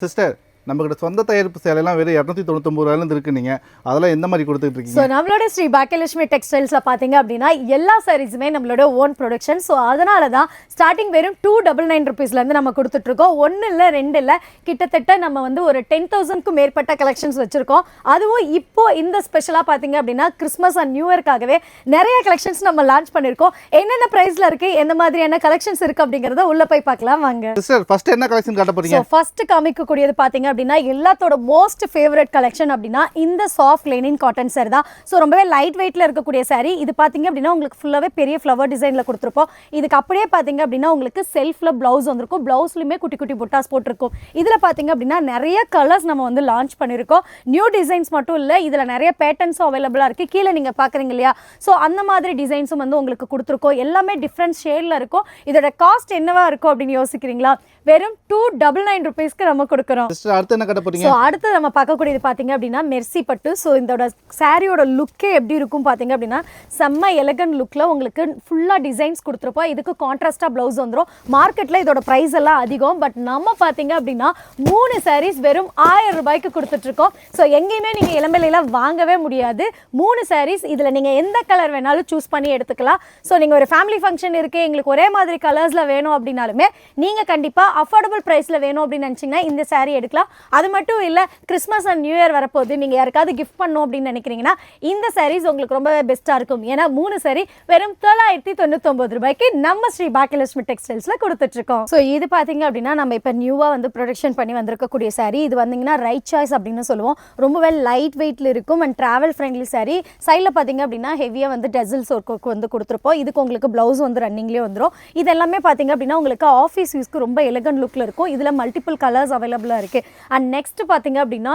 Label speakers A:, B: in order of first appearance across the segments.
A: Sister நம்மகிட்ட சொந்த தயாரிப்பு சேலையெல்லாம் வெறும் இரநூத்தி தொண்ணூத்தொம்பது ரூபாயிலேருந்து இருக்கு நீங்க. அதெல்லாம் எந்த மாதிரி கொடுத்துட்டு
B: ஸோ
A: இருக்கீங்க
B: நம்மளோட ஸ்ரீ பாக்கியலட்சுமி டெக்ஸ்டைல்ஸில் பார்த்தீங்க அப்படின்னா எல்லா சாரீஸுமே நம்மளோட ஓன் ப்ரொடக்ஷன் ஸோ அதனால தான் ஸ்டார்டிங் வெறும் டூ டபுள் நைன் ருபீஸ்லேருந்து நம்ம கொடுத்துட்ருக்கோம் ஒன்று இல்லை ரெண்டு இல்லை கிட்டத்தட்ட நம்ம வந்து ஒரு டென் தௌசண்ட்க்கும் மேற்பட்ட கலெக்ஷன்ஸ் வச்சுருக்கோம். அதுவும் இப்போ இந்த ஸ்பெஷலாக பார்த்தீங்க அப்படின்னா கிறிஸ்மஸ் அண்ட் நியூ இயர்க்காகவே நிறைய கலெக்ஷன்ஸ் நம்ம லான்ச் பண்ணியிருக்கோம் என்னென்ன ப்ரைஸில் இருக்குது எந்த மாதிரியான கலெக்ஷன்ஸ் இருக்குது அப்படிங்கிறத உள்ளே போய் பார்க்கலாம் வாங்க.
A: சிஸ்டர் ஃபர்ஸ்ட் என்ன கலெக்ஷன் காட்ட போறீங்க?
B: ஸோ ஃபர்ஸ்ட் காமிக்கக்கூடியது பார்த்தீங்க அப்படின்னா எல்லாத்தோட மோஸ்ட் ஃபேவரட் கலெக்ஷன் அப்படின்னா இந்த சாஃப்ட் லைனின் காட்டன் சாரி தான். ஸோ ரொம்பவே லைட் வெயிட்ல இருக்கக்கூடிய சாரி இது பார்த்தீங்க அப்படின்னா உங்களுக்கு ஃபுல்லாகவே பெரிய ஃப்ளவர் டிசைனில் கொடுத்துருப்போம். இதுக்கு அப்படியே பார்த்தீங்க அப்படின்னா உங்களுக்கு செல்ஃபில் ப்ளவுஸ் வந்திருக்கும். ப்ளவுஸ்லையுமே குட்டி குட்டி புட்டாஸ் போட்டிருக்கும். இதில் பார்த்தீங்க அப்படின்னா நிறைய கலர்ஸ் நம்ம வந்து லான்ச் பண்ணியிருக்கோம் நியூ டிசைன்ஸ் மட்டும் இல்லை இதில் நிறைய பேட்டர்ன்ஸும் அவைலபிளாக இருக்குது கீழே நீங்கள் பார்க்குறீங்க இல்லையா? ஸோ அந்த மாதிரி டிசைன்ஸும் வந்து உங்களுக்கு கொடுத்துருக்கோம். எல்லாமே டிஃப்ரெண்ட் ஷேடில் இருக்கும். இதோட காஸ்ட் என்னவா இருக்கும் அப்படின்னு யோசிக்கிறீங்களா? வெறும் டூ டபுள் நைன் ருபீஸ்க்கு நம்ம கொடுக்குறோம்.
A: அடுத்து என்ன காட்ட போறீங்க?
B: ஸோ அடுத்து நம்ம பார்க்கக்கூடியது பார்த்தீங்க அப்படின்னா மெர்சி பட்டு. ஸோ இதோட சாரியோட லுக்கே எப்படி இருக்கும் பார்த்தீங்க அப்படின்னா செம்ம எலகன் லுக்கில் உங்களுக்கு ஃபுல்லாக டிசைன்ஸ் கொடுத்துருப்போம். இதுக்கு கான்ட்ராஸ்டாக ப்ளவுஸ் வந்துடும் மார்க்கெட்டில் இதோட ப்ரைஸ் எல்லாம் அதிகம். பட் நம்ம பார்த்தீங்க அப்படின்னா மூணு சாரீஸ் வெறும் ஆயிரம் ரூபாய்க்கு கொடுத்துட்ருக்கோம். ஸோ எங்கேயுமே நீங்கள் இளம்பிலையில் வாங்கவே முடியாது. மூணு சாரீஸ் இதில் நீங்கள் எந்த கலர் வேணாலும் சூஸ் பண்ணி எடுத்துக்கலாம். ஸோ நீங்கள் ஒரு ஃபேமிலி ஃபங்க்ஷன் இருக்குது எங்களுக்கு ஒரே மாதிரி கலர்ஸில் வேணும் அப்படின்னாலுமே நீங்கள் கண்டிப்பாக அஃபோர்டபுள் ப்ரைஸில் வேணும் அப்படின்னு நினச்சிங்கன்னா இந்த சாரீ எடுக்கலாம். அது மட்டும் இல்லை கிறிஸ்மஸ் அண்ட் நியூ இயர் வரப்போது நீங்கள் யாருக்காவது கிஃப்ட் பண்ணணும் அப்படின்னு நினைக்கிறீங்கன்னா இந்த சாரீஸ் உங்களுக்கு ரொம்ப பெஸ்ட்டாக இருக்கும். ஏன்னா மூணு சாரி வெறும் தொள்ளாயிரத்தி தொண்ணூத்தொம்பது ரூபாய்க்கு நம்ம ஸ்ரீ பாக்கியலட்சுமி டெக்ஸ்டைல்ஸில் கொடுத்துட்ருக்கோம். ஸோ இது பார்த்தீங்க அப்படின்னா நம்ம இப்போ நியூவாக வந்து ப்ரொடக்ஷன் பண்ணி வந்திருக்கக்கூடிய சாரீ இது வந்தீங்கன்னா ரைட் சாய்ஸ் அப்படின்னு சொல்லுவோம். ரொம்பவே லைட் வெயிட்டில் இருக்கும் அண்ட் ட்ராவல் ஃப்ரெண்ட்லி சாரீ சைடில் பார்த்தீங்க அப்படின்னா ஹெவியாக வந்து டெசில்ஸ் ஒர்க்கு வந்து கொடுத்துருப்போம். இதுக்கு உங்களுக்கு ப்ளவுஸ் வந்து ரன்னிங்லேயே வந்துடும் இது எல்லாமே பார்த்தீங்க அப்படின்னா உங்களுக்கு ஆஃபீஸ் யூஸ்க்கு ரொம்ப எலகன் லுக்கில் இருக்கும். இதில் மல்டிபிள் கலர்ஸ் அவைலபிளாக இருக்குது அண்ட் நெக்ஸ்ட் பார்த்தீங்க அப்படின்னா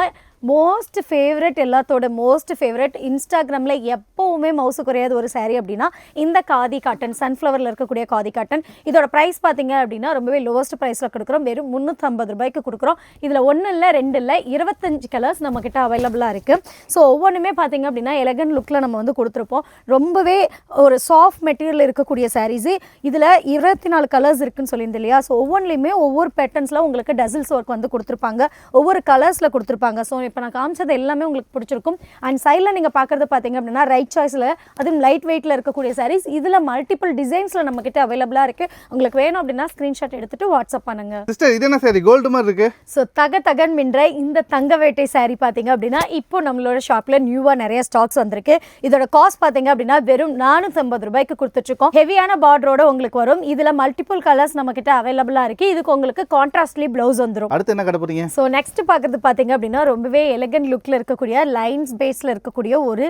B: மோஸ்ட் ஃபேவரட் எல்லாத்தோட மோஸ்ட் ஃபேவரட் இன்ஸ்டாகிராமில் எப்போவுமே மவுசு குறையாத ஒரு saree அப்படின்னா இந்த காதி காட்டன் சன்ஃப்ளவரில் இருக்கக்கூடிய காதி காட்டன் இதோட ப்ரைஸ் பார்த்தீங்க அப்படின்னா ரொம்பவே லோவஸ்ட் ப்ரைஸில் கொடுக்குறோம். வெறும் முந்நூற்றம்பது ரூபாய்க்கு கொடுக்குறோம். இதில் ஒன்று இல்லை ரெண்டு இல்லை இருபத்தஞ்சு கலர்ஸ் நம்மக்கிட்ட அவைலபிளாக இருக்குது ஸோ ஒவ்வொன்றுமே பார்த்தீங்க அப்படின்னா எலகன் லுக்கில் நம்ம வந்து கொடுத்துருப்போம். ரொம்பவே ஒரு சாஃப்ட் மெட்டீரியல் இருக்கக்கூடிய சாரீஸு இதில் இருபத்தி நாலு கலர்ஸ் இருக்குன்னு சொல்லியிருந்தேன் இல்லையா? ஸோ ஒவ்வொன்றுலையுமே ஒவ்வொரு பேட்டர்ன்ஸில் உங்களுக்கு டசில்ஸ் ஒர்க் வந்து கொடுத்துருப்பாங்க. ஒவ்வொரு கலர்ஸில் கொடுத்துருப்பாங்க. ஸோ இப்போ நான் காமிச்சது எல்லாமே உங்களுக்கு பிடிச்சிருக்கும். அண்ட் சைடில் நீங்கள் பார்க்குறது பார்த்தீங்க அப்படின்னா ரைட் சாய்ஸில் அதுவும் லைட் வெயிட்டில் இருக்கக்கூடிய சாரீஸ் இதில் மல்டிபிள் டிசைன்ஸில் நம்மக்கிட்ட அவைலபிளாக இருக்குது உங்களுக்கு வேணும் அப்படின்னா ஸ்க்ரீன்ஷாட் எடுத்துகிட்டு வாட்ஸ்அப் பண்ணுங்க.
A: சிஸ்டர் இது என்ன சரி கோல்டு மாதிரி இருக்கு.
B: ஸோ தக தகன் மின்ற இந்த தங்க வேட்டை saree பார்த்தீங்க அப்படின்னா இப்போ நம்மளோட ஷாப்பில் நியூவாக நிறைய ஸ்டாக்ஸ் வந்திருக்கு. இதோட காஸ்ட் பார்த்தீங்க அப்படின்னா வெறும் நானூற்றம்பது ரூபாய்க்கு கொடுத்துட்ருக்கோம். ஹெவியான பார்டரோட உங்களுக்கு வரும். இதில் மல்டிபிள் கலர்ஸ் நம்மக்கிட்ட அவைலபிளாக இருக்குது இதுக்கு உங்களுக்கு கான்ட்ராஸ்ட்லி ப்ளவுஸ் வந்துடும்
A: அடுத்து என்ன போறீங்க?
B: ஸோ நெக்ஸ்ட் பார்க்குறது பார்த்தீங்க அப்படின்னா ரொம்பவே எலகன் லுக்கில் இருக்கக்கூடிய லைன்ஸ் பேஸில் இருக்கக்கூடிய ஒரு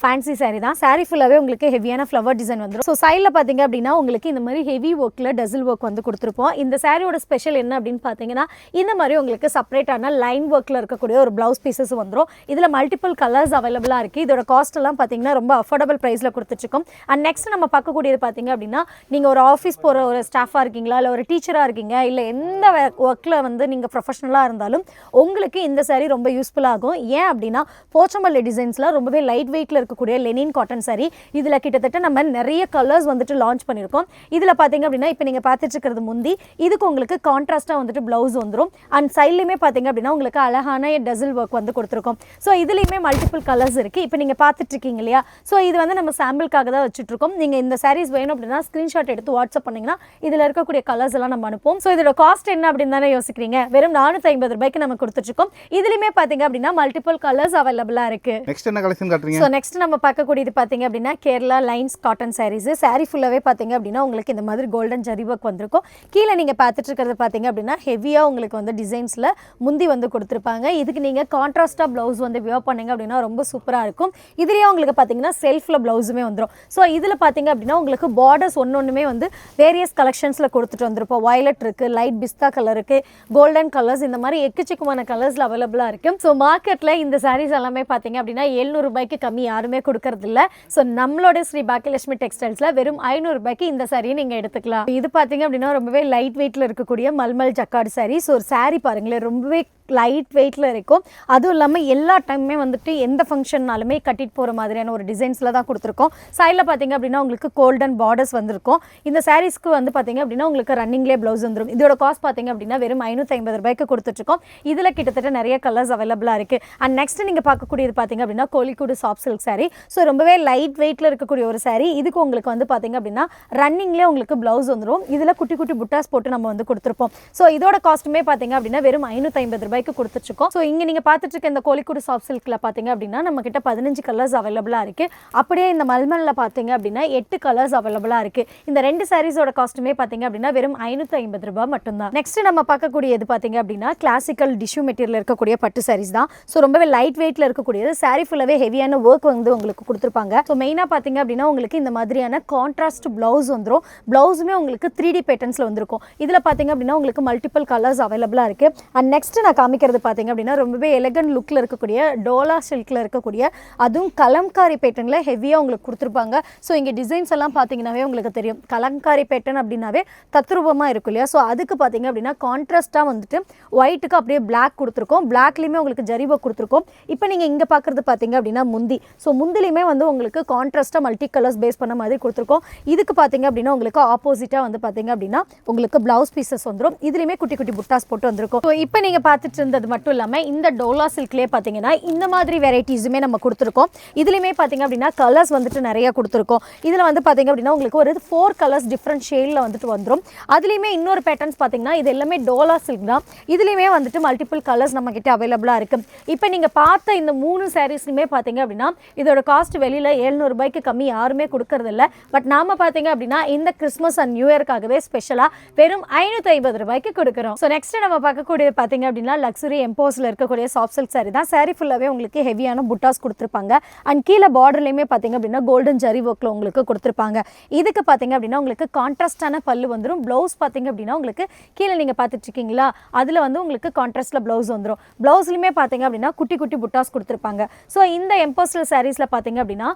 B: ஃபேன்சி சாரீ தான். சாரீ ஃபுல்லாகவே உங்களுக்கு ஹெவியான ஃப்ளவர் டிசைன் வந்துடும் ஸோ சைடில் பார்த்தீங்க அப்படின்னா உங்களுக்கு இந்த மாதிரி ஹெவி ஒர்க்கில் டசில் ஒர்க் வந்து கொடுத்துருப்போம். இந்த சாரியோட ஸ்பெஷல் என்ன அப்படின்னு பார்த்தீங்கன்னா இந்த மாதிரி உங்களுக்கு செப்பரேட்டான லைன் ஒர்க்கில் இருக்கக்கூடிய ஒரு ப்ளவுஸ் பீசஸ் வந்துடும் இதில் மல்டிபிள் கலர்ஸ் அவைலபிளாக இருக்குது இதோட காஸ்ட் எல்லாம் பார்த்தீங்கன்னா ரொம்ப அஃபோர்டபுள் ப்ரைஸில் கொடுத்துட்ருக்கோம். அண்ட் நெக்ஸ்ட் நம்ம பார்க்கக்கூடியது பார்த்தீங்க அப்படின்னா நீங்கள் ஒரு ஆஃபீஸ் போகிற ஒரு ஸ்டாஃபாக இருக்கீங்களா? இல்லை ஒரு டீச்சராக இருக்கீங்க? இல்லை எந்த ஒர்க்கில் வந்து நீங்கள் ப்ரொஃபஷனலாக இருந்தாலும் உங்களுக்கு இந்த saree ரொம்ப யூஸ்ஃபுல் ஆகும். ஏன் அப்படின்னா போச்சம்பள்ளி டிசைன்ஸில் ரொம்பவே லைட் வெயிட்டில் இருக்கக்கூடிய லெனின் காட்டன் சாரி இதில் கிட்டத்தட்ட நம்ம நிறைய கலர்ஸ் வந்துட்டு லான்ச் பண்ணியிருக்கோம் இதில் பார்த்தீங்க அப்படின்னா இப்போ நீங்கள் பார்த்துட்டு இருக்கிறது முந்தி இதுக்கு உங்களுக்கு கான்ட்ராஸ்ட்டாக வந்துட்டு ப்ளவுஸ் வந்துடும் அண்ட் சைட்லேயுமே பார்த்தீங்க அப்படின்னா உங்களுக்கு அழகான டசில் ஒர்க் வந்து கொடுத்துருக்கோம். ஸோ இதுலேயுமே மல்டிபிள் கலர்ஸ் இருக்குது இப்போ நீங்கள் பார்த்துட்டு இருக்கீங்க இல்லையா? ஸோ இது வந்து நம்ம சாம்பிளுக்காக தான் வச்சுட்ருக்கோம் நீங்கள் இந்த சாரீஸ் வேணும் அப்படின்னா ஸ்க்ரீன்ஷாட் எடுத்து வாட்ஸ்அப் பண்ணிங்கன்னா இதில் இருக்கக்கூடிய கலர்ஸ் எல்லாம் நம்ம அனுப்புவோம். ஸோ இதோட காஸ்ட் என்ன அப்படின்னு தானே யோசிக்கிறீங்க? வெறும் நானூற்றி ஐம்பது ரூபாய்க்கு நம்ம கொடுத்துட்ருக்கோம் இதுலையுமே பார்த்தீங்க அப்படின்னா மல்டிபிள் கலர்ஸ் அவைலபிளாக இருக்குது
A: நெக்ஸ்ட் என்ன கலெக்ஷன் காட்டுறீங்க?
B: ஸோ நெக்ஸ்ட் நம்ம பார்க்கக்கூடியது பார்த்தீங்க அப்படின்னா Kerala lines cotton sarees saree ஃபுல்லாகவே பார்த்தீங்க அப்படின்னா உங்களுக்கு இந்த மாதிரி கோல்டன் ஜரி ஒர்க் வந்திருக்கும். கீழே நீங்கள் பார்த்துட்டு இருக்கிறது பார்த்தீங்க அப்படின்னா ஹெவியாக உங்களுக்கு வந்து டிசைன்ஸில் முந்தி வந்து கொடுத்துருப்பாங்க. இதுக்கு நீங்கள் கான்ட்ராஸ்டாக ப்ளவுஸ் வந்து வியர் பண்ணீங்க அப்படின்னா ரொம்ப சூப்பராக இருக்கும். இதுலேயே உங்களுக்கு பார்த்தீங்கன்னா செல்ஃபில் ப்ளவுஸுமே வந்துடும் ஸோ இதில் பார்த்தீங்க அப்படின்னா உங்களுக்கு பார்டர்ஸ் ஒன்று ஒன்றுமே வந்து வேரியஸ் கலெக்ஷன்ஸில் கொடுத்துட்டு வந்திருப்போம். வயலட் இருக்குது லைட் பிஸ்தா கலர் இருக்குது கோல்டன் கலர்ஸ் இந்த மாதிரி எக்கச்சக்கமான கலர்ஸில் அவைலபிளாக இருக்குது ஸோ மார்க்கெட்டில் இந்த சாரீஸ் எல்லாமே பார்த்தீங்க அப்படின்னா எழுநூறுபாய்க்கு கம்மி யாருமே கொடுக்கறது இல்லை ஸோ நம்மளோட ஸ்ரீ பாக்கியலட்சுமி டெக்ஸ்டைல்ஸில் வெறும் ஐநூறுபாய்க்கு இந்த சாரியை நீங்கள் எடுத்துக்கலாம். இது பார்த்தீங்க அப்படின்னா ரொம்பவே லைட் வெயிட்டில் இருக்கக்கூடிய மல்மல் ஜக்காடு சாரீ ஸோ ஒரு சாரீ பாருங்களேன் ரொம்பவே லைட் வெயிட்டில் இருக்கும். அதுவும் இல்லாமல் எல்லா டைமுமே வந்துட்டு எந்த ஃபங்க்ஷன்னாலுமே கட்டிட்டு போகிற மாதிரியான ஒரு டிசைன்ஸில் தான் கொடுத்துருக்கோம். சைடில் பார்த்தீங்க அப்படின்னா உங்களுக்கு கோல்டன் பார்டர்ஸ் வந்திருக்கும். இந்த சாரீஸ்க்கு வந்து பார்த்தீங்க அப்படின்னா உங்களுக்கு ரன்னிங்லேயே ப்ளவுஸ் வந்துடும் இதோட காஸ்ட் பார்த்தீங்க அப்படின்னா வெறும் ஐநூற்றி ஐம்பது ரூபாய்க்கு கொடுத்துட்ருக்கோம் இதில் கிட்டத்தட்ட நிறைய கலர்ஸ் அவைலபிளாக இருக்குது அண்ட் நெக்ஸ்ட் நீங்கள் பார்க்கக்கூடியது பார்த்தீங்க அப்படின்னா கோழிக்கூடு சாஃப்ட் சில்க் சாரீ ஸோ ரொம்பவே லைட் வெயிட்டில் இருக்கக்கூடிய ஒரு சாரீ இதுக்கு உங்களுக்கு வந்து பார்த்தீங்க அப்படின்னா ரன்னிங்லேயே உங்களுக்கு ப்ளவுஸ் வந்துடும் இதில் குட்டி குட்டி புட்டாஸ் போட்டு நம்ம வந்து கொடுத்துருப்போம். ஸோ இதோட காஸ்ட்டுமே பார்த்தீங்க அப்படின்னா வெறும் ஐநூற்றி ஐம்பது ரூபாய்க்கு கொடுத்துட்ருக்கோம். ஸோ இங்கே நீங்கள் பார்த்துட்டு இருக்க இந்த கோழிக்கூடு சாஃப்ட் சில்கில் பார்த்தீங்க அப்படின்னா நம்ம கிட்ட பதினஞ்சு கலர்ஸ் அவைலபிளாக இருக்குது அப்படியே இந்த மல்மலில் பார்த்தீங்க அப்படின்னா எட்டு கலர்ஸ் அவைலபிளாக இருக்குது இந்த ரெண்டு சாரீஸோட காஸ்ட்டுமே பார்த்தீங்க அப்படின்னா வெறும் ஐநூற்றி ஐம்பது ரூபாய் மட்டும்தான். நெக்ஸ்ட் நம்ம பார்க்கக்கூடியது பார்த்தீங்க அப்படின்னா கிளாசிக்கல் டிஷ்யூ மெட்டீரியல் இருக்கக்கூடிய பட்டு சாரீஸ் தான். ஸோ ரொம்பவே லைட் வெயிட்டில் இருக்கக்கூடியது. சாரீ ஃபுல்லாகவே ஹெவியான ஒர்க் வந்து உங்களுக்கு கொடுத்துருப்பாங்க. ஸோ மெயினாக பார்த்தீங்க அப்படின்னா உங்களுக்கு இந்த மாதிரியான கான்ட்ராஸ்ட் ப்ளவுஸ் வந்துடும் ப்ளவுஸுமே உங்களுக்கு த்ரீ டி பேட்டர்ன்ஸில் வந்திருக்கும். இதில் பார்த்தீங்க அப்படின்னா உங்களுக்கு மல்டிபிள் கலர்ஸ் அவைலபிளாக இருக்குது அண்ட் நெக்ஸ்ட் நான் காமிக்கிறது பார்த்தீங்க அப்படின்னா ரொம்பவே எலகன்ட் லுக்கில் இருக்கக்கூடிய டோலா சில்கில் இருக்கக்கூடிய அதுவும் கலம்காரி பேட்டர்னில் ஹெவியாக உங்களுக்கு கொடுத்துருப்பாங்க. ஸோ இங்கே டிசைன்ஸ் எல்லாம் பார்த்தீங்கன்னாவே உங்களுக்கு தெரியும். கலம்காரி பேட்டர்ன் அப்படின்னாவே தத்ரூபமாக இருக்கும் இல்லையா? ஸோ அதுக்கு பார்த்தீங்க அப்படின்னா கான்ட்ராஸ்ட்டாக வந்துட்டு ஒயிட்டுக்கு அப்படியே பிளாக் கொடுத்துருக்கோம். பிளாக்லேயுமே உங்களுக்கு உங்களுக்கு ஒர்க் கொடுத்துருக்கோம். இப்போ நீங்கள் இங்கே பார்க்குறது பார்த்தீங்க அப்படின்னா முந்தி. ஸோ முந்திலையுமே வந்து உங்களுக்கு கான்ட்ராஸ்ட்டாக மல்டி கலர்ஸ் பேஸ் பண்ண மாதிரி கொடுத்துருக்கோம். இதுக்கு பார்த்தீங்க அப்படின்னா உங்களுக்கு ஆப்போசிட்டாக வந்து பார்த்தீங்க அப்படின்னா உங்களுக்கு ப்ளவுஸ் பீசஸ் வந்துடும் இதுலேயுமே குட்டி குட்டி புட்டாஸ் போட்டு வந்திருக்கும். ஸோ இப்போ நீங்கள் பார்த்துட்டு இருந்தது மட்டும் இல்லாமல் இந்த டோலா சில்க்லேயே பார்த்தீங்கன்னா இந்த மாதிரி வெரைட்டிஸுமே நம்ம கொடுத்துருக்கோம். இதுலேயுமே பார்த்தீங்க அப்படின்னா கலர்ஸ் வந்துட்டு நிறைய கொடுத்துருக்கோம். இதில் வந்து பார்த்தீங்க அப்படின்னா உங்களுக்கு ஒரு ஃபோர் கலர்ஸ் டிஃப்ரெண்ட் ஷேடில் வந்துட்டு வந்துடும் அதுலேயுமே இன்னொரு பேட்டர்ன்ஸ் பார்த்தீங்கன்னா இது எல்லாமே டோலா சில்க் தான். இதுலேயுமே வந்துட்டு மல்டிபிள் கலர்ஸ் நம்ம கிட்ட அவைலபிளாக இருக்கு. இப்போ நீங்கள் பார்த்த இந்த மூணு சாரீஸ்லையுமே பார்த்தீங்க அப்படின்னா இதோட காஸ்ட் வெளியில் ரூபாய்க்கு கம்மி யாருமே கொடுக்கறதில்ல. பட் நாம பார்த்தீங்க அப்படின்னா இந்த கிறிஸ்மஸ் அண்ட் நியூ இயர்க்காகவே ஸ்பெஷலாக வெறும் ஐநூற்றி ஐம்பது ரூபாய்க்கு கொடுக்குறோம். ஸோ நெக்ஸ்ட் நம்ம பார்க்கக்கூடிய பார்த்தீங்க அப்படின்னா லக்ஸுரி எம்போஸில் இருக்கக்கூடிய சாஃப்ட் சில்க் சாரி தான். சாரி ஃபுல்லாகவே உங்களுக்கு ஹெவியான புட்டாஸ் கொடுத்துருப்பாங்க. அண்ட் கீழே பார்டர்லையுமே பார்த்தீங்க அப்படின்னா கோல்டன் ஜரி ஒர்க்கில் உங்களுக்கு கொடுத்துருப்பாங்க. இதுக்கு பார்த்தீங்க அப்படின்னா உங்களுக்கு கான்ட்ராஸ்டான பல்லு வந்துடும் ப்ளவுஸ் பார்த்தீங்க அப்படின்னா உங்களுக்கு கீழே நீங்கள் பார்த்துட்டு இருக்கீங்களா? அதில் வந்து உங்களுக்கு கான்ட்ராஸ்ட்டில் ப்ளவுஸ் வந்துடும் ப்ளவுஸ்லையுமே பார்த்தீங்க அப்படின்னா குட்டி குட்டி புட்டாஸ் கொடுத்துருப்பாங்க. ஸோ இந்த எம்போஸ்டல் சாரீஸில் பார்த்தீங்க அப்படின்னா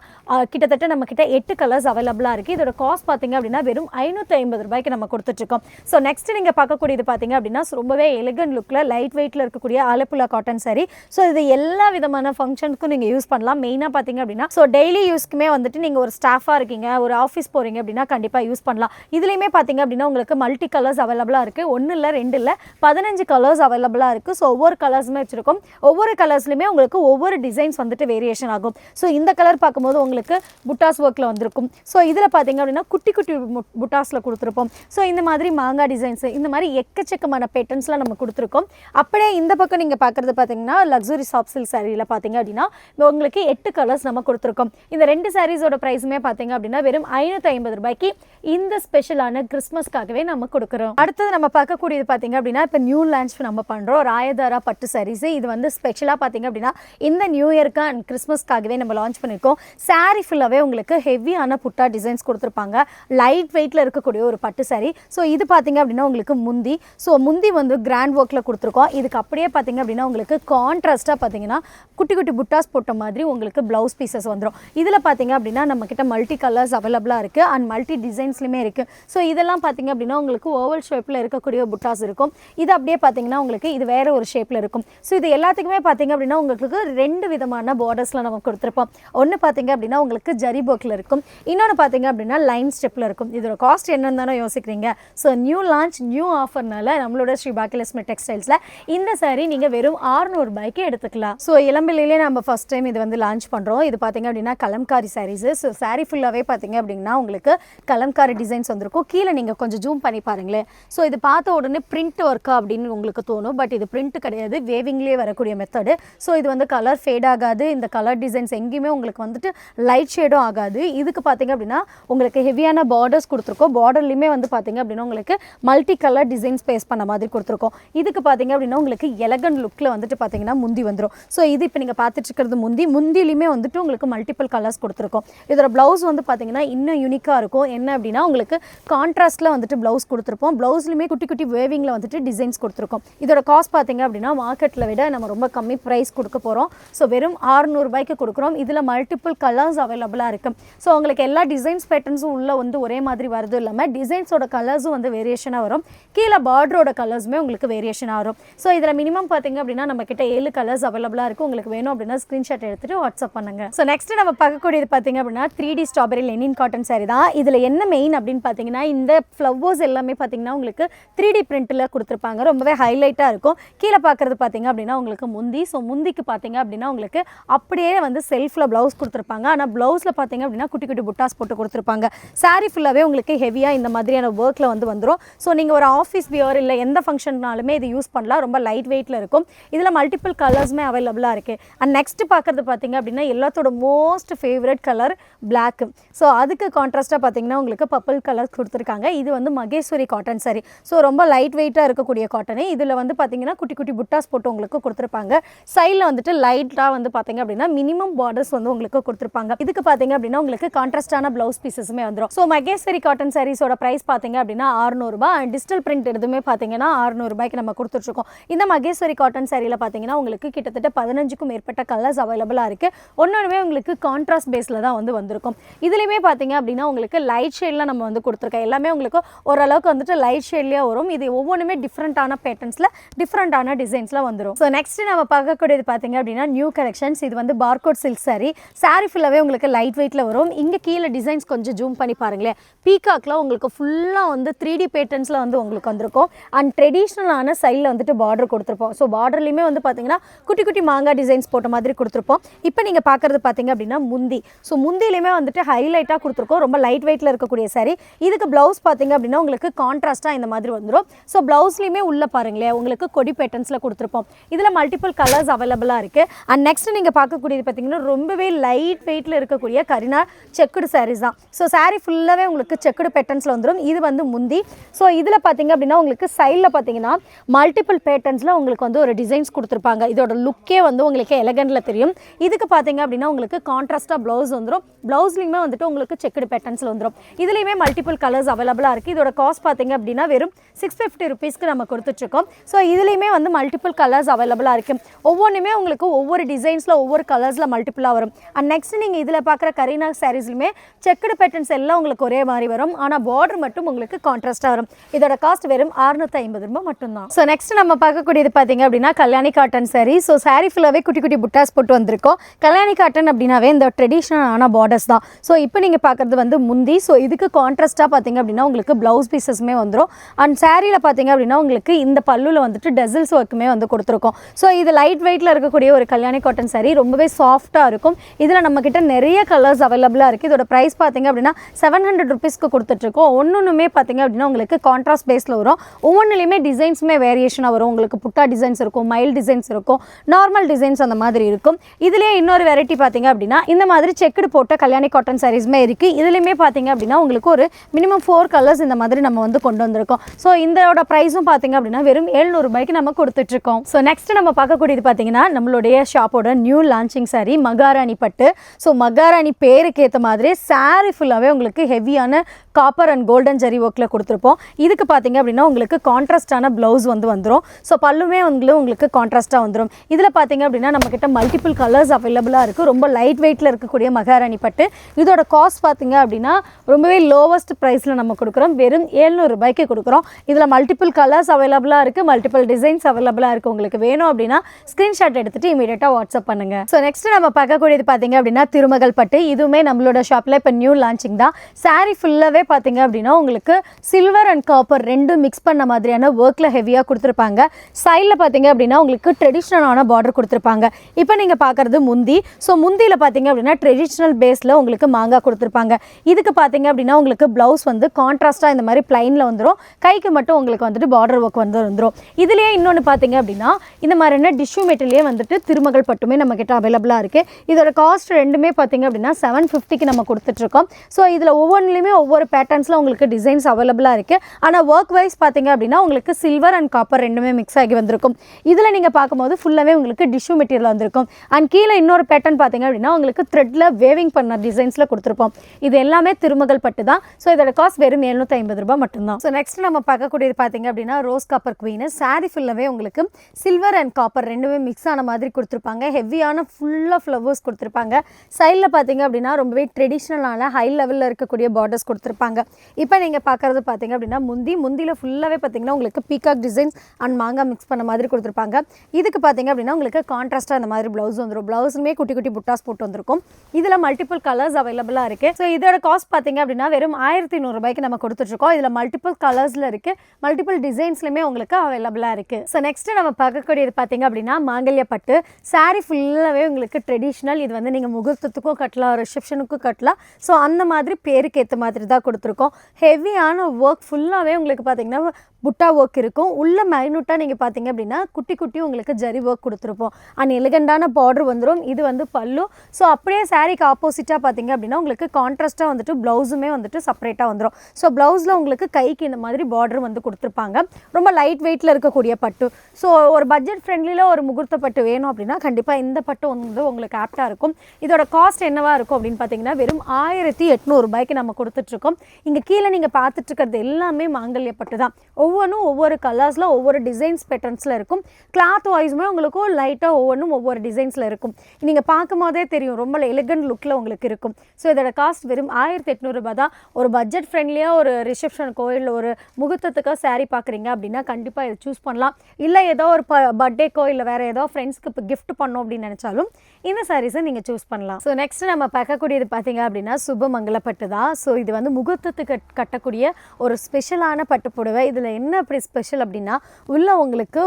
B: கிட்டத்தட்ட நம்ம கிட்ட எட்டு கலர்ஸ் அவைலபிளாக இருக்குது இதோட காஸ்ட் பார்த்தீங்க அப்படின்னா வெறும் ஐநூற்றி ஐம்பது ரூபாய்க்கு நம்ம கொடுத்துட்ருக்கோம். ஸோ நெக்ஸ்ட் நீங்கள் பார்க்கக்கூடியது பார்த்தீங்க அப்படின்னா ரொம்பவே எலிகன் லுக்கில் லைட் வெயிட்டில் இருக்கக்கூடிய அலப்புலா காட்டன் saree. ஸோ இது எல்லா விதமான ஃபங்க்ஷனுக்கும் நீங்கள் யூஸ் பண்ணலாம். மெயினாக பார்த்தீங்க அப்படின்னா ஸோ டெய்லி யூஸ்க்குமே வந்துட்டு நீங்கள் ஒரு ஸ்டாஃபாக இருக்கீங்க ஒரு ஆஃபீஸ் போகிறீங்க அப்படின்னா கண்டிப்பாக யூஸ் பண்ணலாம். இதுலேயுமே பார்த்தீங்க அப்படின்னா உங்களுக்கு மல்டி கலர்ஸ் அவைலபிளாக இருக்குது ஒன்றும் இல்லை ரெண்டு இல்லை பதினஞ்சு கலர்ஸ் அவைலபிளாக இருக்குது ஸோ ஒவ்வொரு கலர்ஸுமே வச்சுருக்கோம். ஒவ்வொரு கலர்ஸ்லையுமே உங்களுக்கு ஒவ்வொரு டிசைன்ஸ் வந்துட்டு வேரியேஷன் ஆகும். ஸோ இந்த கலர் பார்க்கும்போது உங்களுக்கு புட்டாஸ் ஒர்க்கில் வந்திருக்கும். ஸோ இதில் பார்த்தீங்க அப்படின்னா குட்டி குட்டி புட்டாஸில் கொடுத்துருப்போம். ஸோ இந்த மாதிரி மாங்காய் டிசைன்ஸ் இந்த மாதிரி எக்கச்சக்கமான பேட்டர்ன்ஸ்லாம் நம்ம கொடுத்துருக்கோம். அப்படியே இந்த பக்கம் நீங்கள் பார்க்குறது பார்த்தீங்கன்னா லக்ஸுரி சாஃப்ட் சில்க் சாரியில் பார்த்தீங்க அப்படின்னா உங்களுக்கு எட்டு கலர்ஸ் நம்ம கொடுத்துருக்கோம். இந்த ரெண்டு சாரீஸோட ப்ரைஸுமே பார்த்தீங்க அப்படின்னா வெறும் ஐநூற்றி ஐம்பது ரூபாய்க்கு இந்த ஸ்பெஷலான கிறிஸ்மஸ்க்காகவே நம்ம கொடுக்குறோம். அடுத்தது நம்ம பார்க்கக்கூடியது பார்த்தீங்க அப்படின்னா இப்போ நியூ லான்ச் நம்ம பண்ணுறோம் ராயதாரா பட்டு சாரீஸ் இது வந்து வந்து ஸ்பெஷலாக பார்த்தீங்க அப்படின்னா இந்த நியூ இயர்க்கு அண்ட் கிறிஸ்மஸ்க்காகவே நம்ம லான்ச் பண்ணியிருக்கோம் சாரீ ஃபுல்லாகவே உங்களுக்கு ஹெவியான புட்டா டிசைன்ஸ் கொடுத்துருப்பாங்க. லைட் வெயிட்டில் இருக்கக்கூடிய ஒரு பட்டு சாரீ ஸோ இது பார்த்தீங்க அப்படின்னா உங்களுக்கு முந்தி. ஸோ முந்தி வந்து கிராண்ட் ஒர்க்கில் கொடுத்துருக்கோம். இதுக்கு அப்படியே பார்த்தீங்க அப்படின்னா உங்களுக்கு கான்ட்ராஸ்ட்டாக பார்த்தீங்கன்னா குட்டி குட்டி புட்டாஸ் போட்ட மாதிரி உங்களுக்கு ப்ளவுஸ் பீசஸ் வந்துடும் இதில் பார்த்தீங்க அப்படின்னா நம்ம மல்டி கலர்ஸ் அவைலபிளாக இருக்குது அண்ட் மல்டி டிசைன்ஸ்லையுமே இருக்குது ஸோ இதெல்லாம் பார்த்தீங்க அப்படின்னா உங்களுக்கு ஓவல் ஷேப்பில் இருக்கக்கூடிய புட்டாஸ் இருக்கும். இது அப்படியே பார்த்தீங்கன்னா உங்களுக்கு இது வேறு ஒரு ஷேப்பில் இருக்கும். ஸோ இது எல்லாத்துக்குமே பார்த்தீங்க அப்படின்னா உங்களுக்கு ரெண்டு விதமான பார்டர்ஸில் நம்ம கொடுத்துருப்போம். ஒன்று பார்த்தீங்க அப்படின்னா உங்களுக்கு ஜரி இருக்கும். இன்னொன்று பார்த்தீங்க அப்படின்னா லைன் ஸ்டெப்பில் இருக்கும். இதோட காஸ்ட் என்னன்னு தானே யோசிக்கிறீங்க. ஸோ நியூ லான்ச் நியூ ஆஃபர்னால நம்மளோட ஸ்ரீ பாக்கியலட்சுமி டெக்ஸ்டைல்ஸில் இந்த saree நீங்கள் வெறும் 600 ரூபாய்க்கு எடுத்துக்கலாம். ஸோ இளம்பிள்ளையிலே நம்ம ஃபர்ஸ்ட் டைம் இது வந்து லான்ச் பண்ணுறோம் இது பார்த்தீங்க அப்படின்னா கலம்காரி சாரீஸு ஸோ சாரீ ஃபுல்லாகவே பார்த்தீங்க அப்படின்னா உங்களுக்கு கலம்காரி டிசைன்ஸ் வந்திருக்கும். கீழே நீங்கள் கொஞ்சம் ஜூம் பண்ணி பாருங்களேன். ஸோ இது பார்த்த உடனே பிரிண்ட் ஒர்க்கா அப்படின்னு உங்களுக்கு தோணும். பட் இது பிரிண்ட் கிடையாது. வேவிங்லேயே வரக்கூடிய மெத்தடு ஸோ இது வந்து கலர் ஃபேட் ஆகாது. இந்த கலர் டிசைன்ஸ் எங்கேயுமே உங்களுக்கு வந்துட்டு லைட் ஷேடும் ஆகாது. இதுக்கு பார்த்தீங்க அப்படின்னா உங்களுக்கு ஹெவியான பார்டர்ஸ் கொடுத்துருக்கோம். பார்டர்லையுமே வந்து பார்த்தீங்க அப்படின்னா உங்களுக்கு மல்டி கலர் டிசைன்ஸ் பேஸ் பண்ண மாதிரி கொடுத்துருக்கோம். இதுக்கு பார்த்தீங்க அப்படின்னா உங்களுக்கு எலகன் லுக்கில் வந்துட்டு பார்த்தீங்கன்னா முந்தி வந்துடும் ஸோ இது இப்போ நீங்கள் பார்த்துட்டு இருக்கிறது முந்தி. முந்திலையுமே வந்துட்டு உங்களுக்கு மல்டிபிள் கலர்ஸ் கொடுத்துருக்கோம். இதோட ப்ளவுஸ் வந்து பார்த்தீங்கன்னா இன்னும் யூனிக்காக இருக்கும். என்ன அப்படின்னா உங்களுக்கு கான்ட்ராஸ்ட்டில் வந்துட்டு ப்ளவுஸ் கொடுத்துருப்போம். ப்ளவுஸ்லையுமே குட்டி குட்டி வேவிங்கில் வந்துட்டு டிசைன்ஸ் கொடுத்துருக்கோம். இதோட காஸ்ட் பார்த்தீங்க அப்படின்னா மார்க்கெட்டில் விட நம்ம ரொம்ப கம்மி ப்ரைஸ் கொடுக்க போகிறோம் ஸோ வெறும் ஆறுநூறுபாய்க்கு கொடுக்குறோம். இதில் மல்டிபிள் கலர்ஸ் அவைலபிளாக இருக்குது ஸோ உங்களுக்கு எல்லா டிசைன்ஸ் பேட்டர்ன்ஸும் உள்ளே வந்து ஒரே மாதிரி வரது இல்லாமல் டிசைன்ஸோட கலர்ஸும் வந்து வேரியேஷனாக வரும். கீழே பார்டரோட கலர்ஸுமே உங்களுக்கு வேரியேஷனாக வரும். ஸோ இதில் மினிமம் பார்த்தீங்க அப்படின்னா நம்ம கிட்ட ஏழு கலர்ஸ் அவைலபிளாக இருக்குது உங்களுக்கு வேணும் அப்படின்னா ஸ்க்ரீன்ஷாட் எடுத்துகிட்டு வாட்ஸ்அப் பண்ணுங்க. ஸோ நெக்ஸ்ட் நம்ம பார்க்கக்கூடியது பார்த்தீங்க அப்படின்னா three D strawberry linen cotton sari தான். இதில் என்ன மெயின் அப்படின்னு பார்த்தீங்கன்னா இந்த ஃப்ளவர்ஸ் எல்லாமே பார்த்தீங்கன்னா உங்களுக்கு த்ரீ டி பிரிண்ட்டில் கொடுத்துருப்பாங்க. ரொம்பவே ஹைலைட்டாக இருக்கும். கீழே பார்க்குறது பார்த்தீங்க அப்படின்னா உங்களுக்கு முந்தி. ஸோ முந்திக்கு பார்த்தீங்க அப்படின்னா உங்களுக்கு அப்படியே வந்து செல்ஃபில் ப்ளவுஸ் கொடுத்துருப்பாங்க. ஆனால் ப்ளவுஸில் பார்த்தீங்க அப்படின்னா குட்டி குட்டி புட்டாஸ் போட்டு கொடுத்துருப்பாங்க. சாரீ ஃபுல்லாகவே உங்களுக்கு ஹெவியாக இந்த மாதிரியான ஒர்க்கில் வந்து வந்துடும் ஸோ நீங்கள் ஒரு ஆஃபீஸ் வியர் இல்லை எந்த ஃபங்க்ஷன்னாலுமே இது யூஸ் பண்ணலாம். ரொம்ப லைட் வெயிட்டில் இருக்கும். இதில் மல்டிபிள் கலர்ஸுமே அவைலபிளாக இருக்குது அண்ட் நெக்ஸ்ட் பார்க்குறது பார்த்தீங்க அப்படின்னா எல்லாத்தோட most favourite colour black so அதுக்கு கான்ட்ராஸ்ட்டாக பார்த்தீங்கன்னா உங்களுக்கு பர்பிள் கலர் கொடுத்துருக்காங்க. இது வந்து மகேஸ்வரி காட்டன் சாரி ஸோ ரொம்ப லைட் வெயிட்டாக இருக்கக்கூடிய காட்டனு இதில் வந்து பார்த்தீங்கன்னா குட்டி குட்டி புட்டாஸ் போட்டு உங்களுக்கு கொடுத்துருப்பாங்க. சைடில் வந்துட்டு லைட்டாக வந்து பார்த்தீங்க அப்படின்னா மினிமம் பார்டர்ஸ் வந்து உங்களுக்கு கொடுத்துருப்பாங்க. இதுக்கு பார்த்தீங்க அப்படின்னா உங்களுக்கு கான்ட்ராஸ்டான ப்ளவுஸ் பீசஸுமே வந்துடும் ஸோ மகேஸ்வரி காட்டன் சாரீஸோட ப்ரைஸ் பார்த்தீங்க அப்படின்னா அறுநூறுபா அண்ட் டிஜிட்டல் பிரிண்ட் எதுவுமே பார்த்தீங்கன்னா அறுநூறுபாய்க்கு நம்ம கொடுத்துட்ருக்கோம். இந்த மகேஸ்வரி காட்டன் சாரியில் பார்த்தீங்கன்னா உங்களுக்கு கிட்டத்தட்ட பதினஞ்சுக்கும் மேற்பட்ட கலர்ஸ் அவைலபிளாக இருக்குது ஒன்றொன்றுமே உங்களுக்கு கான்ட்ராஸ்ட் பேஸில் தான் வந்து வந்திருக்கும். இதுலேயுமே பார்த்தீங்க அப்படின்னா உங்களுக்கு லைட் ஷேடில் நம்ம வந்து கொடுத்துருக்கோம். எல்லாமே உங்களுக்கு ஓரளவுக்கு வந்துட்டு லைட் ஷேட்லேயே வரும். இது ஒவ்வொன்றுமே டிஃப்ரெண்ட்டான பேட்டர்ன்ஸில் டிஃப்ரெண்ட்டான டிசைன்ஸில் வந்துடும் ஸோ நெக்ஸ்ட் நம்ம பார்க்கக்கூடியது பார்த்தீங்க அப்படின்னா நியூ கலெக்ஷன்ஸ் இது வந்து பார்கோட் சில்க் சாரி சாரி ஃபுல்லாகவே உங்களுக்கு லைட் வெயிட்டில் வரும். இங்கே கீழே டிசைன்ஸ் கொஞ்சம் ஜூம் பண்ணி பாருங்களேன். பீகாக்ல உங்களுக்கு ஃபுல்லாக வந்து த்ரீ டி பேட்டர்ன்ஸில் வந்து உங்களுக்கு வந்திருக்கும். அண்ட் ட்ரெடிஷ்னலான சைடில் வந்துட்டு பார்டர் கொடுத்துருப்போம். ஸோ பார்டர்லையுமே வந்து பார்த்தீங்கன்னா குட்டி குட்டி மாங்காய் டிசைன்ஸ் போட்ட மாதிரி கொடுத்துருப்போம். இப்போ நீங்கள் பார்க்குறது பார்த்தீங்க அப்படின்னா முந்தி. ஸோ முந்திலையுமே வந்துட்டு ஹைலைட்டாக கொடுத்துருக்கோம். ரொம்ப லைட் வெயிட்டில் இருக்கக்கூடிய சாரி இதுக்கு ப்ளவுஸ் பார்த்தீங்க அப்படின்னா உங்களுக்கு கான்ட்ராஸ்ட்டாக இந்த மாதிரி வந்துடும் ஸோ ப்ளவுஸ்லையுமே உள்ள பாருங்களேன். உங்களுக்கு கொடி பேட்டர்ன்ஸில் கொடுத்துருப்போம். இதில் மல்டிபிள் கலர்ஸ் அவைலபிளாக இருக்குது அண்ட் நெக்ஸ்ட் நீங்கள் பார்க்கக்கூடியது பார்த்தீங்கன்னா ரொம்பவே லைட் வெயிட்டில் இருக்கக்கூடிய கரினா செக்குடு சாரீஸ் தான். ஸோ சாரீ ஃபுல்லாகவே உங்களுக்கு செக்குடு பேட்டர்ன்ஸில் வந்துடும் இது வந்து முந்தி. ஸோ இதில் பார்த்தீங்க அப்படின்னா உங்களுக்கு சைடில் பார்த்தீங்கன்னா மல்டிபிள் பேட்டர்ன்ஸில் உங்களுக்கு வந்து ஒரு டிசைன்ஸ் கொடுத்துருப்பாங்க. இதோட லுக்கே வந்து உங்களுக்கு எலகண்டில் தெரியும். இதுக்கு பார்த்தீங்க அப்படின்னா உங்களுக்கு கான்ட்ராஸ்ட்டாக ப்ளவுஸ் வந்துடும் ப்ளவுஸ்லையுமே வந்துட்டு உங்களுக்கு செக்குடு பேட்டர்ன்ஸில் வந்துடும் இதுலேயுமே மல்டிபிள் கலர்ஸ் அவைலபிளாக இருக்குது இதோட காஸ்ட் பார்த்தீங்க அப்படின்னா வெறும் சிக்ஸ் ஃபிஃப்டி ருபீஸ்க்கு நம்ம கொடுத்துட்ருக்கோம் ஸோ இதுலேயுமே வந்து மல்டிபிள் கலர்ஸ் அவைலபிளாக இருக்குது ஒவ்வொன்றுமே உங்களுக்கு ஒவ்வொரு டிசைன்ஸில் ஒவ்வொரு கலர்ஸில் மல்டிப்புளாக வரும். அண்ட் நெக்ஸ்ட் நீங்கள் இதில் பார்க்குற கரீனா சாரீஸ்லையுமே செக்குடு பேட்டர்ன்ஸ் எல்லாம் உங்களுக்கு ஒரே மாதிரி வரும். ஆனால் பார்டர் மட்டும் உங்களுக்கு கான்ட்ராஸ்ட்டாக வரும். இதோட காஸ்ட் வெறும் அறுநூற்றி ஐம்பது ரூபாய் மட்டும்தான். ஸோ நெக்ஸ்ட் நம்ம பார்க்கக்கூடியது பார்த்தீங்க அப்படின்னா கல்யாணி காட்டன் சாரீ ஸோ சாரீ ஃபுல்லாகவே குட்டி குட்டி புட்டாஸ் போட்டு வந்திருக்கோம். கல்யாணி காட்டன் அப்படின்னாவே இந்த ட்ரெடிஷ்னலான பார்டர்ஸ் தான். ஸோ இப்போ நீங்கள் பார்க்குறது வந்து முந்தி. ஸோ இதுக்கு கான்ட்ராஸ்ட்டாக பார்த்தீங்க அப்படின்னா உங்களுக்கு ப்ளவுஸ் பீசஸுமே வந்துடும் அண்ட் சாரியில் பார்த்தீங்க அப்படின்னா உங்களுக்கு இந்த பல்லுவில் வந்துட்டு டெசில்ஸ் ஒர்க்குமே வந்து கொடுத்துருக்கோம். ஸோ இது லைட் வெயிட்டில் இருக்கக்கூடிய ஒரு கல்யாணி காட்டன் சாரீ ரொம்பவே சாஃப்ட்டாக இருக்கும். இதில் நம்மக்கிட்ட நிறைய கலர்ஸ் அவைலபிளாக இருக்குது இதோட ப்ரைஸ் பார்த்தீங்க அப்படின்னா செவன் ஹண்ட்ரட் ருபீஸ்க்கு கொடுத்துட்ருக்கோம். ஒன்றுமே பார்த்தீங்க அப்படின்னா உங்களுக்கு கான்ட்ராஸ்ட் பேஸில் வரும். ஒவ்வொன்றுலையுமே டிசைன்ஸுமே வேரியேஷனாக வரும். உங்களுக்கு புட்டா டிசைன்ஸ் இருக்கும் மைல் டிசைன்ஸ் இருக்கும் நார்மல் டிசைன்ஸ் அந்த மாதிரி இருக்கும். இதுலேயே இன்னொரு வெரைட்டி பார்த்தீங்க அப்படின்னா இந்த மாதிரி செக்குடு போட்ட கல்யாணி காட்டன் சாரீஸ்மே இருக்குது இதுலேயுமே பார்த்தீங்க அப்படின்னா உங்களுக்கு ஒரு மினிமம் ஃபோர் கலர்ஸ் இந்த மாதிரி நம்ம வந்து கொண்டு வந்திருக்கோம். ஸோ இதோட ப்ரைஸும் பார்த்தீங்க அப்படின்னா வெறும் எழுநூறுபாய்க்கு நம்ம கொடுத்துட்ருக்கோம். ஸோ நெக்ஸ்ட் நம்ம பார்க்கக்கூடியது பார்த்தீங்கன்னா நம்மளுடைய ஷாப்போட நியூ லான்ச்சிங் saree மகாராணி பட்டு. ஸோ மகாராணி பேருக்கு ஏற்ற மாதிரி saree ஃபுல்லாகவே உங்களுக்கு ஹெவியான காப்பர் அண்ட் கோல்டன் ஜரி ஒர்க்கில் கொடுத்துருப்போம். இதுக்கு பார்த்தீங்க அப்படின்னா உங்களுக்கு கான்ட்ராஸ்டான ப்ளவுஸ் வந்து வந்துடும் ஸோ பல்லுமே வந்து உங்களுக்கு கான்ட்ராஸ்ட்டாக வந்துடும் இதில் பார்த்தீங்க அப்படின்னா நம்மக்கிட்ட மல்டிபிள் கலர்ஸ் அவைலபிளாக இருக்குது ரொம்ப லைட் வெயிட்டில் இருக்கக்கூடிய மகாராணி பட்டு. இதோட காஸ்ட் பார்த்தீங்க அப்படின்னா ரொம்பவே லோவஸ்ட் ப்ரைஸில் நம்ம கொடுக்குறோம். வெறும் ஏழ்நூறுபாய்க்கு கொடுக்குறோம். இதில் மல்டிபிள் கலர்ஸ் அவைலபிளாக இருக்குது மல்டிபிள் டிசைன்ஸ் அவைலபிளாக இருக்குது உங்களுக்கு வேணும் அப்படின்னா ஸ்க்ரீன்ஷாட் எடுத்துகிட்டு இமீடியட்டாக வாட்ஸ்அப் பண்ணுங்கள் ஸோ நெக்ஸ்ட் நம்ம பார்க்கக்கூடியது பார்த்தீங்க அப்படின்னா திருமகள் பட்டு இதுவுமே நம்மளோட ஷாப்பில் இப்போ நியூ லான்ச்சிங் தான். Saree ஃபுல்லாகவே பார்த்தீங்க அப்படின்னா உங்களுக்கு சில்வர் அண்ட் காப்பர் ரெண்டும் மிக்ஸ் பண்ண மாதிரியான ஒர்க்கில் ஹெவியாக கொடுத்துருப்பாங்க. சைடில் பார்த்தீங்க அப்படின்னா உங்களுக்கு ட்ரெடிஷ்னலான பார்டர் கொடுத்துருப்பாங்க. இப்போ நீங்கள் பார்க்குறது முந்தி. ஸோ முந்தியில் பார்த்தீங்க அப்படின்னா ட்ரெடிஷ்னல் பேஸில் உங்களுக்கு மாங்காய் கொடுத்துருப்பாங்க. இதுக்கு பார்த்தீங்க அப்படின்னா உங்களுக்கு ப்ளவுஸ் வந்து கான்ட்ராஸ்ட்டாக இந்த மாதிரி ப்ளைனில் வந்துடும் கைக்கு மட்டும் உங்களுக்கு வந்துட்டு பார்டர் ஒர்க் வந்து வந்துடும் இதுலேயே இன்னொன்று பார்த்தீங்க அப்படின்னா இந்த மாதிரியான டிஷ்யூ மெட்டீரியலே வந்துட்டு திருமகள் பட்டுமே நம்மக்கிட்ட அவைலபிளாக இருக்குது இதோட காஸ்ட் ரெண்டுமே பார்த்தீங்க அப்படின்னா செவன் ஃபிஃப்டிக்கு நம்ம கொடுத்துட்ருக்கோம். ஸோ இதில் ஒவ்வொன்றுலையுமே ஒவ்வொரு பேட்டர்ன்ஸில் உங்களுக்கு டிசைன்ஸ் அவைலபிளாக இருக்குது ஆனால் ஒர்க் வைஸ் பார்த்தீங்க அப்படின்னா உங்களுக்கு சில்வர் அண்ட் காப்பர் ரெண்டுமே மிக்ஸ் ஆகி வந்திருக்கும். இதில் நீங்கள் பார்க்கும்போது ஃபுல்லாகவே உங்களுக்கு டிஷ்யூ மெட்டீரியல் வந்திருக்கும். அண்ட் கீழே இன்னொரு பேட்டர்ன் பார்த்திங்க அப்படின்னா உங்களுக்கு த்ரெட்டில் வேவிங் பண்ண டிசைன்ஸில் கொடுத்துருப்போம். இது எல்லாமே திருமகள் பட்டு தான். ஸோ இதோட காஸ்ட் வெறும் எழுநூற்றி ஐம்பது ரூபாய் மட்டும்தான். ஸோ நெக்ஸ்ட் நம்ம பார்க்கக்கூடியது பார்த்தீங்க அப்படின்னா ரோஸ் காப்பர் குவீன் சாரி ஃபுல்லாகவே உங்களுக்கு சில்வர் அண்ட் அண்ட் காப்பர் ரெண்டுமே மிக்ஸ் ஆன மாதிரி கொடுத்துருப்பாங்க. ஹெவியான ஃபுல்லாக ஃப்ளவர்ஸ் கொடுத்துருப்பாங்க. சைடில் பார்த்தீங்க அப்படின்னா ரொம்பவே ட்ரெடிஷ்னலான ஹை லெவலில் இருக்கக்கூடிய பார்டர்ஸ் கொடுத்துருப்பாங்க. இப்போ நீங்கள் பார்க்குறது பார்த்தீங்க அப்படின்னா முந்தி முந்தியில் ஃபுல்லாகவே பார்த்தீங்கன்னா உங்களுக்கு பீகாக் டிசைன்ஸ் அண்ட் மாங்காய் மிக்ஸ் பண்ண மாதிரி கொடுத்துருப்பாங்க. இதுக்கு பார்த்தீங்க அப்படின்னா உங்களுக்கு கான்ட்ராஸ்ட்டாக அந்த மாதிரி ப்ளவுஸ் வந்துடும் ப்ளவுஸுமே குட்டி குட்டி புட்டாஸ் போட்டு வந்திருக்கும். இதில் மல்டிபிள் கலர்ஸ் அவைலபிளாக இருக்குது ஸோ இதோட காஸ்ட் பார்த்தீங்க அப்படின்னா வெறும் ஆயிரத்தி நூறுரூபாய்க்கு நம்ம கொடுத்துட்ருக்கோம். இதில் மல்டிபிள் கலர்ஸில் இருக்குது மல்டிபிள் டிசைன்ஸ்லையுமே உங்களுக்கு அவைலபிளாக இருக்குது ஸோ நெக்ஸ்ட் நம்ம பார்க்கக்கூடியது பார்த்தீங்க அப்படின்னா மாங்கல்ய பட்டு saree ஃபுல்லாகவே உங்களுக்கு ட்ரெடிஷ்னல் இது வந்து நீங்கள் முகூர்த்தத்துக்கும் கட்டலாம் ரிசப்ஷனுக்கும் கட்டலாம். ஸோ அந்த மாதிரி பேருக்கு ஏற்ற மாதிரி தான் கொடுத்துருக்கோம். ஹெவியான ஒர்க் ஃபுல்லாகவே உங்களுக்கு பார்த்தீங்கன்னா புட்டா ஒர்க் இருக்கும். உள்ள மைனூட்டாக நீங்கள் பார்த்தீங்க அப்படின்னா குட்டி குட்டி உங்களுக்கு ஜரி ஒர்க் கொடுத்துருப்போம். அண்ட் எலிகண்டான பார்டர் வந்துடும் இது வந்து பல்லு. ஸோ அப்படியே சாரீக்கு ஆப்போசிட்டாக பார்த்தீங்க அப்படின்னா உங்களுக்கு கான்ட்ராஸ்ட்டாக வந்துட்டு ப்ளவுஸுமே வந்துட்டு செப்பரேட்டாக வந்துடும் ஸோ ப்ளவுஸில் உங்களுக்கு கைக்கு இந்த மாதிரி பார்டர் வந்து கொடுத்துருப்பாங்க. ரொம்ப லைட் வெயிட்டில் இருக்கக்கூடிய பட்டு. ஸோ ஒரு பட்ஜெட் ஃப்ரெண்ட்லியில் ஒரு முகூர்த்த பட்டு வேணும் அப்படின்னா கண்டிப்பாக இந்த பட்டு வந்து உங்களுக்கு ஆப்டாக இருக்கும். இதோட காஸ்ட் என்னவாக இருக்கும் அப்படின்னு பார்த்தீங்கன்னா வெறும் ஆயிரத்தி எட்நூறுபாய்க்கு நம்ம கொடுத்துட்ருக்கோம். இங்கே கீழே நீங்கள் பார்த்துட்டு இருக்கிறது எல்லாமே மாங்கல்ய பட்டு தான் ஒவ்வொன்றும் ஒவ்வொரு கலர்ஸில் ஒவ்வொரு டிசைன்ஸ் பேட்டர்ன்ஸில் இருக்கும். கிளாத் வைஸுமே உங்களுக்கும் லைட்டாக ஒவ்வொன்றும் ஒவ்வொரு டிசைன்ஸில் இருக்கும். நீங்கள் பார்க்கும் போதே தெரியும் ரொம்ப எலிகண்ட் லுக்கில் உங்களுக்கு இருக்கும். ஸோ இதோட காஸ்ட் வெறும் ஆயிரத்தி எட்நூறுபா தான் ஒரு பட்ஜெட் ஃப்ரெண்ட்லியாக ஒரு ரிசப்ஷனுக்கோ இல்லை ஒரு முகூர்த்தத்துக்கோ saree பார்க்குறீங்க அப்படின்னா கண்டிப்பாக இதை சூஸ் பண்ணலாம். இல்லை ஏதோ ஒரு ப பட் பர்த்டேக்கோ இல்லை வேறு ஏதோ ஃப்ரெண்ட்ஸ்க்கு இப்போ கிஃப்ட் பண்ணோம் அப்படின்னு நினச்சாலும் இந்த சாரீஸை நீங்கள் சூஸ் பண்ணலாம். ஸோ நெக்ஸ்ட் நம்ம பார்க்கக்கூடியது பார்த்தீங்க அப்படின்னா சுபமங்கலப்பட்டு தான் ஸோ இது வந்து முகூர்த்தத்துக்கு கட்- கட்டக்கூடிய ஒரு ஸ்பெஷலான பட்டு புடவை. இதில் என்ன அப்படி ஸ்பெஷல் அப்படின்னா உள்ளே உங்களுக்கு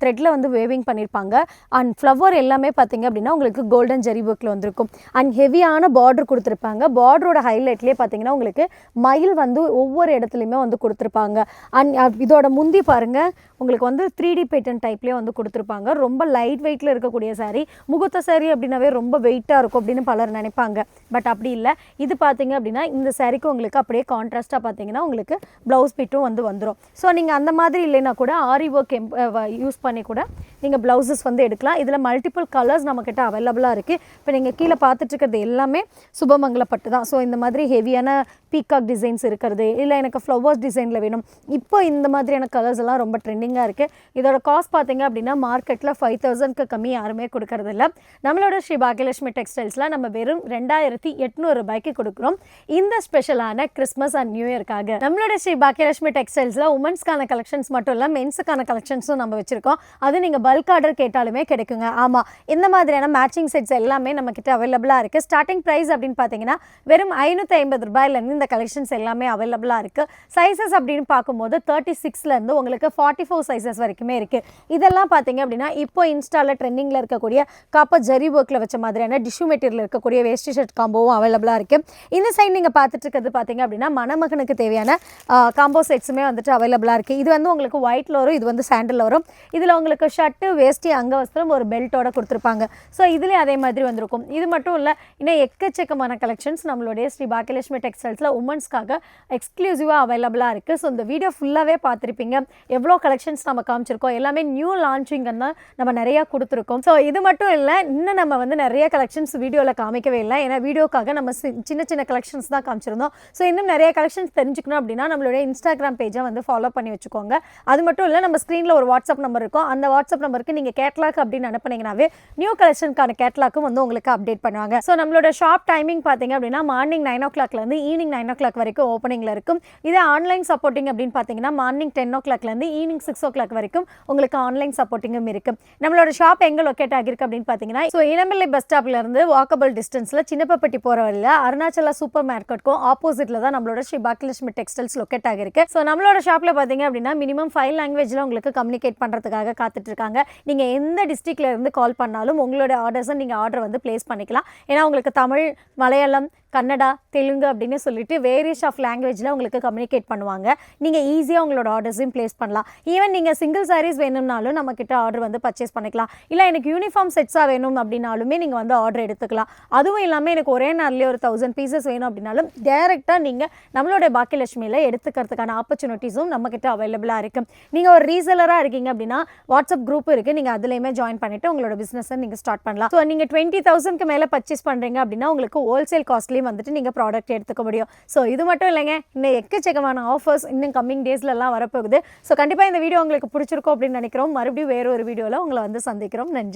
B: த்ரெட்டில் வந்து வேவிங் பண்ணியிருப்பாங்க அண்ட் ஃப்ளவர் எல்லாமே பார்த்தீங்க அப்படின்னா உங்களுக்கு கோல்டன் ஜெரி ஒர்க்கில் வந்திருக்கும். அண்ட் ஹெவியான பார்டர் கொடுத்துருப்பாங்க. பார்டரோட ஹைலைட்லேயே பார்த்தீங்கன்னா உங்களுக்கு மயில் வந்து ஒவ்வொரு இடத்துலையுமே வந்து கொடுத்துருப்பாங்க. அண்ட் இதோட முந்தி பாருங்கள் உங்களுக்கு வந்து த்ரீ டி பேட்டன் டைப்லேயே வந்து கொடுத்துருப்பாங்க. ரொம்ப லைட் வெயிட்டில் இருக்கக்கூடிய saree. முகூர்த்த saree அப்படின்னாவே ரொம்ப வெயிட்டாக இருக்கும் அப்படின்னு பலர் நினைப்பாங்க. பட் அப்படி இல்லை. இது பார்த்தீங்க அப்படின்னா இந்த சாரீக்கு உங்களுக்கு அப்படியே கான்ட்ராஸ்ட்டாக பார்த்தீங்கன்னா உங்களுக்கு ப்ளவுஸ் பிட்டும் வந்து வந்துடும் ஸோ நீங்கள் அந்த மாதிரி இல்லைன்னா கூட ஆரி ஒர்க் யூஸ் பண்ணி கூட நீங்கள் ப்ளவுசஸ் வந்து எடுக்கலாம். இதில் மல்டிபிள் கலர்ஸ் நம்மக்கிட்ட அவைலபிளாக இருக்குது இப்போ நீங்கள் கீழே பார்த்துட்ருக்கிறது எல்லாமே சுபமங்கலப்பட்டு தான். ஸோ இந்த மாதிரி ஹெவியான பீகாக் டிசைன்ஸ் இருக்கிறது இல்லை எனக்கு ஃப்ளவர்ஸ் டிசைனில் வேணும். இப்போ இந்த மாதிரியான கலர்ஸ் எல்லாம் ரொம்ப ட்ரெண்டிங்காக இருக்குது இதோட காஸ்ட் பார்த்தீங்க அப்படின்னா மார்க்கெட்டில் ஃபைவ் தௌசண்ட்க்கு கம்மி யாருமே கொடுக்கறதில்ல நம்மளோட ஸ்ரீ பாக்யலட்சுமி டெக்ஸ்டைல்ஸில் நம்ம வெறும் ரெண்டாயிரத்தி எட்நூறு ரூபாய்க்கு கொடுக்குறோம். இந்த ஸ்பெஷலான கிறிஸ்மஸ் அண்ட் நியூ இயர்க்காக நம்மளோட ஸ்ரீ பாக்யலட்சுமி டெக்ஸ்டைல்ஸில் உமன்ஸ்க்கான கலெக்ஷன்ஸ் மட்டும் இல்லை மென்ஸுக்கான கலெக்ஷன்ஸும் நம்ம வச்சுருக்கோம். அது நீங்கள் பல்க் ஆர்டர் கேட்டாலுமே கிடைக்குங்க. ஆமாம் இந்த மாதிரியான மேட்சிங் செட்ஸ் எல்லாமே நம்ம கிட்ட அவைலபிளாக இருக்குது ஸ்டார்டிங் ப்ரைஸ் அப்படின்னு பார்த்தீங்கன்னா வெறும் ஐநூற்றி ஐம்பது ரூபாயிலேருந்து இந்த கலெக்ஷன்ஸ் எல்லாமே அவைலபிளாக இருக்குது சைஸஸ் அப்படின்னு பார்க்கும்போது தேர்ட்டி சிக்ஸ்லேருந்து உங்களுக்கு ஃபார்ட்டி ஃபோர் சைஸஸ் வரைக்குமே இருக்குது இதெல்லாம் பார்த்தீங்க அப்படின்னா இப்போ இன்ஸ்டாவில் ட்ரெண்டிங்கில் இருக்கக்கூடிய காப்பா ஜரி ஒர்க்கில் வச்ச மாதிரியான டிஷ்யூ மெட்டீரியல் இருக்கக்கூடிய வேஸ்ட் ஷர்ட் காம்போவும் அவைலபிளாக இருக்குது இந்த சைடு நீங்கள் பார்த்துட்டு இருக்கிறது பார்த்தீங்க அப்படின்னா மணமகனுக்கு தேவையான காம்போ செட்ஸுமே வந்துட்டு அவைலபிளாக இருக்குது இது வந்து உங்களுக்கு ஒயிட்டில் வரும் இது வந்து சாண்டில் வரும். இதில் உங்களுக்கு ஷர்ட்டு வேஷ்டி அங்கவஸ்திரம் ஒரு பெல்ட்டோட கொடுத்துருப்பாங்க. ஸோ இதுலேயும் அதே மாதிரி வந்திருக்கும். இது மட்டும் இல்லை இன்னும் எக்கச்சக்கமான கலெக்ஷன்ஸ் நம்மளுடைய ஸ்ரீ பாக்கியலட்சுமி டெக்ஸ்டைல்ஸில் உமன்ஸ்க்காக எக்ஸ்க்ளூசிவாக அவைலபிளாக இருக்குது ஸோ இந்த வீடியோ ஃபுல்லாகவே பார்த்துருப்பீங்க. எவ்வளோ கலெக்ஷன்ஸ் நம்ம காமிச்சிருக்கோம். எல்லாமே நியூ லான்ச் தான் நம்ம நிறையா கொடுத்துருக்கோம். ஸோ இது மட்டும் இல்லை இன்னும் நம்ம வந்து நிறைய கலெக்ஷன்ஸ் வீடியோவில் காமிக்கவே இல்லை. ஏன்னா வீடியோக்காக நம்ம சி- சின்ன சின்ன கலெக்ஷன்ஸ் தான் காமிச்சிருந்தோம். ஸோ இன்னும் நிறைய கலெக்ஷன்ஸ் தெரிஞ்சுக்கணும் அப்படின்னா நம்மளுடைய இன்ஸ்டாகிராம் பேஜை வந்து ஃபாலோ பண்ணி வச்சுக்கோங்க. அது மட்டும் இல்லை நம்ம ஸ்க்ரீனில் ஒரு வாட்ஸ்அப் நம்பர் இருக்கும். அந்த வாட்ஸ்அப் நம்பருக்கு நீங்கள் கேட்லாக் அப்படின்னு அனுப்புனீங்கனாவே நியூ கலெக்ஷனுக்கான கேட்லாக்கும் வந்து உங்களுக்கு அப்டேட் பண்ணுவாங்க. ஸோ நம்மளோட ஷாப் டைமிங் பார்த்தீங்க அப்படின்னா மார்னிங் நைன் ஓ கிளாக்லேருந்து ஈவினிங் நைன் ஓ கிளாக் வரைக்கும் ஓப்பனிங்கில் இருக்கும். இதே ஆன்லைன் சப்போர்ட்டிங் அப்படின்னு பார்த்தீங்கன்னா மார்னிங் டென் ஓ கிளாக்லேருந்து ஈவினிங் சிக்ஸ் ஓ கிளாக் வரைக்கும் உங்களுக்கு ஆன்லைன் சப்போர்ட் சப்போர்ட்டிங்கும் இருக்குது நம்மளோட ஷாப் எங்கே லொக்கேட் ஆகிருக்கு அப்படின்னு பார்த்தீங்கன்னா ஸோ இளம்பிள்ளை பஸ் ஸ்டாப்லேருந்து வாக்கபிள் டிஸ்டன்ஸில் சின்னப்பப்பட்டி போகிற வழியில் அருணாச்சலா சூப்பர் மார்க்கெட்டுக்கும் ஆப்போசிட்டில் தான் நம்மளோட ஸ்ரீ பாக்கியலட்சுமி டெக்ஸ்டைல்ஸ் லொக்கேட் ஆகிருக்கு ஸோ நம்மளோட ஷாப்பில் பார்த்தீங்க அப்படின்னா மினிமம் ஃபைவ் லாங்குவேஜில் உங்களுக்கு கம்யூனிகேட் பண்ணுறதுக்காக காத்துட்டு இருக்காங்க. நீங்கள் எந்த டிஸ்ட்ரிக்ட்லேருந்து கால் பண்ணாலும் உங்களோட ஆர்டர்ஸை நீங்கள் ஆர்டர் வந்து ப்ளேஸ் பண்ணிக்கலாம். ஏன்னா உங்களுக்கு தமிழ் மலையாளம் கன்னடா தெலுங்கு அப்படின்னு சொல்லிட்டு வேரியஸ் ஆஃப் லாங்குவேஜில் உங்களுக்கு கம்யூனிகேட் பண்ணுவாங்க. நீங்கள் ஈஸியாக உங்களோட ஆர்டர்ஸையும் ப்ளேஸ் பண்ணலாம். ஈவன் நீங்கள் சிங்கிள் சாரீஸ் வேணும்னாலும் நம்மக்கிட்ட ஆர்டர் வந்து பர்ச்சேஸ் பண்ணிக்கலாம். இல்லை எனக்கு யூனிஃபார்ம் செட்ஸாக வேணும் அப்படின்னாலுமே நீங்கள் வந்து ஆர்டர் எடுத்துக்கலாம். அதுவும் இல்லாமல் எனக்கு ஒரே நாள்லேயே ஒரு தௌசண்ட் பீசஸ் வேணும் அப்படின்னாலும் டேரெக்டாக நீங்கள் நம்மளோட பாக்கியலட்சுமியில் எடுத்துக்கிறதுக்கான ஆப்பர்ச்சுனிட்டிஸும் நம்மக்கிட்ட அவைலபிளாக இருக்குது நீங்கள் ஒரு ரீசெலராக இருக்கீங்க அப்படின்னா வாட்ஸ்அப் குரூப் இருக்குது நீங்கள் அதுலேயுமே ஜாயின் பண்ணிவிட்டு உங்களோட பிஸ்னஸை நீங்கள் ஸ்டார்ட் பண்ணலாம். ஸோ நீங்கள் டுவெண்ட்டி தௌசண்ட்க்கு மேலே பர்ச்சேஸ் பண்ணுறீங்க அப்படின்னா உங்களுக்கு ஹோல்சேல் காஸ்ட்லேயும் வந்துட்டு நீங்கள் ப்ராடக்ட் எடுத்துக்க முடியும். ஸோ இது மட்டும் இல்லைங்க. இன்னும் எக்கச்சக்கமான ஆஃபர்ஸ் இன்னும் கம்மிங் டேஸ்லலாம் வரப்போகுது. ஸோ கண்டிப்பாக இந்த வீடியோ உங்களுக்கு பிடிச்சிருக்கும் அப்படின்னு நினைக்கிறோம். மறுபடியும் வேற ஒரு வீடியோவில் உங்களை வந்து சந்திக்கிறோம். நன்றி.